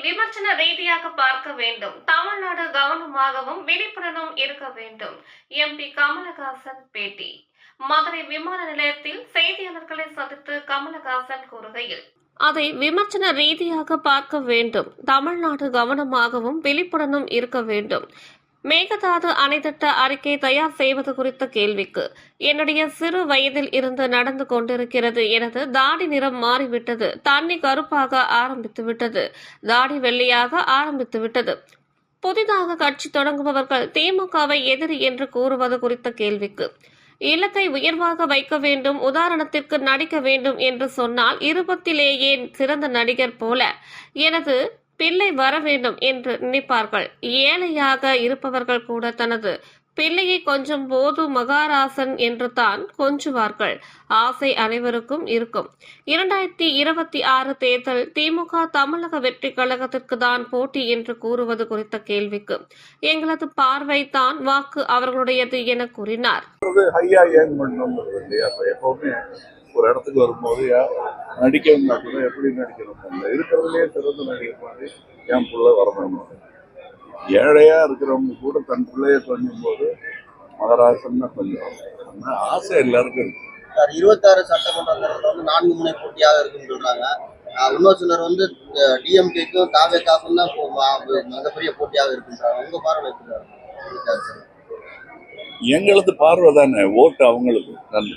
விமர்சன ரீதியாக பார்க்க வேண்டும். தமிழ்நாடு கவனமாகவும் விழிப்புணர்வும் இருக்க வேண்டும். எம்பி கமலஹாசன் பேட்டி. மதுரை விமான நிலையத்தில் செய்தியாளர்களை சந்தித்து கமலஹாசன் கூறுகையில் அதை விமர்சன ரீதியாக பார்க்க வேண்டும். தமிழ்நாடு கவனமாகவும் விழிப்புடனும் இருக்க வேண்டும். மேகதாது அணைத்திட்ட அறிக்கை தயார் செய்வது குறித்த கேள்விக்கு என்னுடைய சிறு வயதில் இருந்து நடந்து கொண்டிருக்கிறது எனது தாடி நிறம் மாறிவிட்டது. தண்ணி கருப்பாக ஆரம்பித்து விட்டது தாடி வெள்ளையாக ஆரம்பித்து விட்டது புதிதாக கட்சி தொடங்குபவர்கள் திமுகவை எதிரி என்று கூறுவது குறித்த கேள்விக்கு இலக்கை உயர்வாக வைக்க வேண்டும் உதாரணத்திற்கு நடிக்க வேண்டும் என்று சொன்னால் இருபத்திலேயே சிறந்த நடிகர் போல எனது பிள்ளை வர வேண்டும் என்று நினைப்பார்கள். ஏழையாக இருப்பவர்கள் கூட தனது பிள்ளையை கொஞ்சம் போது மகாராசன் என்று தான் கொஞ்சுவார்கள். ஆசை அனைவருக்கும் இருக்கும். இரண்டாயிரத்தி இருபத்தி ஆறு தேர்தல் திமுக தமிழக வெற்றி கழகத்திற்கு தான் போட்டி என்று கூறுவது குறித்த கேள்விக்கு எங்களது பார்வை தான் வாக்கு அவர்களுடையது என கூறினார். ஒரு இடத்துக்கு வரும்போது நடிக்கணும்னா கூட எப்படி நடிக்கணும்? அந்த இருக்கிறதுலே சிறந்த நடிகர் மாதிரி என் பிள்ளை வரணும் ஏழையா இருக்கிறவங்க கூட தன் பிள்ளைய கொஞ்சும் போது கொஞ்சம். அந்த ஆசை எல்லாருக்கும் இருக்கு. சார் இருபத்தாறு சட்டமன்றத்தில் வந்து நான்கு முனை போட்டியாக இருக்குன்னு சொல்றாங்க. ஆஹ் இன்னொரு சிலர் வந்து டிஎம்கேக்கும் தாவேக்காக்கும் தான் மிகப்பெரிய போட்டியாக இருக்குன்றாங்க. உங்க பார்வை எங்களது பார்வை தானே ஓட்டு அவங்களுக்கு. நன்றி.